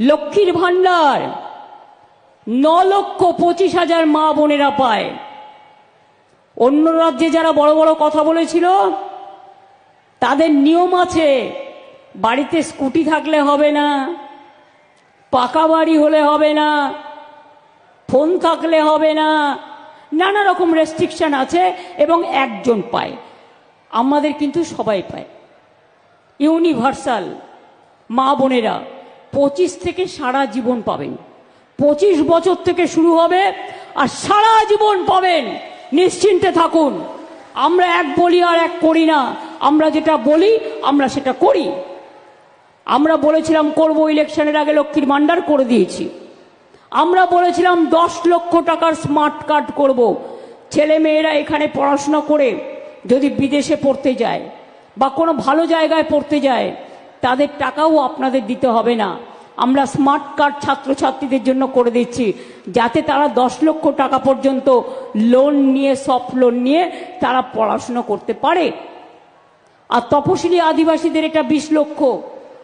লক্ষ্মীর ভাণ্ডার। ন লক্ষ পঁচিশ হাজার মা বোনেরা পায়। অন্য রাজ্যে যারা বড় বড় কথা বলেছিল, তাদের নিয়ম আছে, বাড়িতে স্কুটি থাকলে হবে না, পাকা বাড়ি হলে হবে না, ফোন থাকলে হবে না, নানা রকম রেস্ট্রিকশন আছে এবং একজন পায়। আমাদের কিন্তু সবাই পায়। ইউনিভার্সাল মা বোনেরা। পঁচিশ থেকে সারা জীবন পাবেন। পঁচিশ বছর থেকে শুরু হবে আর সারা জীবন পাবেন। নিশ্চিন্তে থাকুন। আমরা এক বলি আর এক করি না। আমরা যেটা বলি, আমরা সেটা করি। আমরা বলেছিলাম, করব ইলেকশনের আগে লক্ষ্মীর ভাণ্ডার করে দিয়েছি। আমরা বলেছিলাম, দশ লক্ষ টাকার স্মার্ট কার্ড করব। ছেলে মেয়েরা এখানে পড়াশোনা করে যদি বিদেশে পড়তে যায় বা কোনো ভালো জায়গায় পড়তে যায়, তাদের টাকাও আপনাদের দিতে হবে না। আমরা স্মার্ট কার্ড ছাত্রছাত্রীদের জন্য করে দিচ্ছি। যাতে তারা দশ লক্ষ টাকা পর্যন্ত লোন নিয়ে সফট লোন নিয়ে তারা পড়াশুনো করতে পারে। আর তপশিলি আদিবাসীদের এটা বিশ লক্ষ,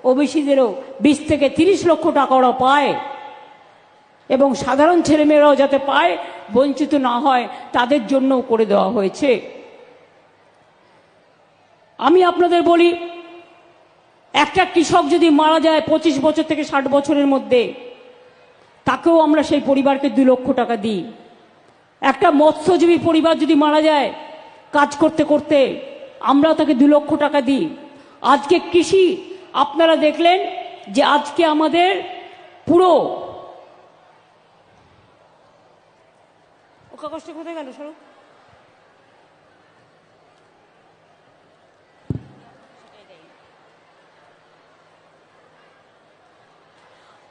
ওবিসিদেরও বিশ থেকে তিরিশ লক্ষ টাকা ওরা পায়। এবং সাধারণ ছেলেমেয়েরাও যাতে পায়, বঞ্চিত না হয়, তাদের জন্যও করে দেওয়া হয়েছে। আমি আপনাদের বলি একটা কৃষক যদি মারা যায় পঁচিশ বছর থেকে ষাট বছরের মধ্যে, তাকেও আমরা সেই পরিবারকে দু লক্ষ টাকা দিই। একটা মৎস্যজীবী পরিবার যদি মারা যায় কাজ করতে করতে, আমরাও তাকে দু লক্ষ টাকা দিই। আজকে কৃষি, আপনারা দেখলেন যে আজকে আমাদের পুরো কষ্ট কোথায় গেল সরু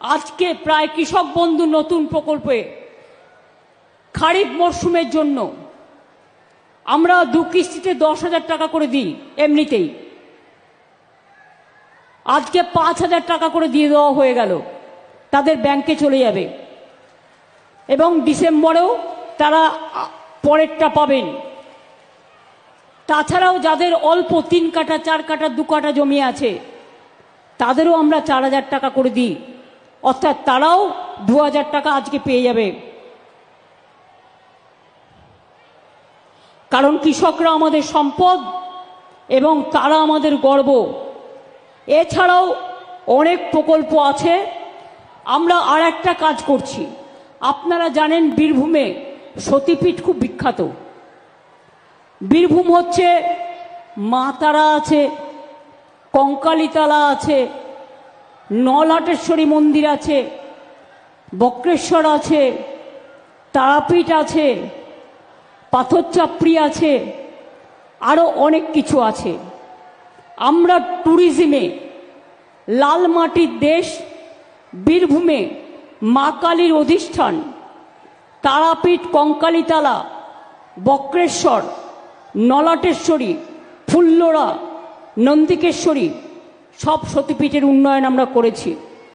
আজকে প্রায় কৃষক বন্ধু নতুন প্রকল্পে খারিফ মরশুমের জন্য আমরা দু কিস্তিতে দশ হাজার টাকা করে দিই, এমনিতেই। আজকে পাঁচ হাজার টাকা করে দিয়ে দেওয়া হয়ে গেল, তাদের ব্যাংকে চলে যাবে। এবং ডিসেম্বরেও তারা পরেরটা পাবেন। তাছাড়াও যাদের অল্প তিন কাঠা, চার কাঠা, দু কাঠা জমি আছে, তাদেরও আমরা চার হাজার টাকা করে দিই। অর্থাৎ তারাও দু হাজার টাকা আজকে পেয়ে যাবে। কারণ কৃষকরা আমাদের সম্পদ এবং তারা আমাদের গর্ব। এছাড়াও অনেক প্রকল্প আছে। আমরা আর একটা কাজ করছি। আপনারা জানেন বীরভূমে সতীপীঠ খুব বিখ্যাত। বীরভূম হচ্ছে মা তারা আছে, কঙ্কালীতলা আছে নলাটেশ্বরী মন্দির আছে, বক্রেশ্বর আছে, তারাপীঠ আছে, পাথরচাপড়ি আছে আরও অনেক কিছু আছে। আমরা ট্যুরিজমে লাল মাটির দেশ, বীরভূমে, মা কালীর অধিষ্ঠান, তারাপীঠ কঙ্কালীতলা, বক্রেশ্বর, নলাটেশ্বরী, ফুল্লরা, নন্দিকেশ্বরী সব সতীপীঠের উন্নয়ন আমরা করেছি।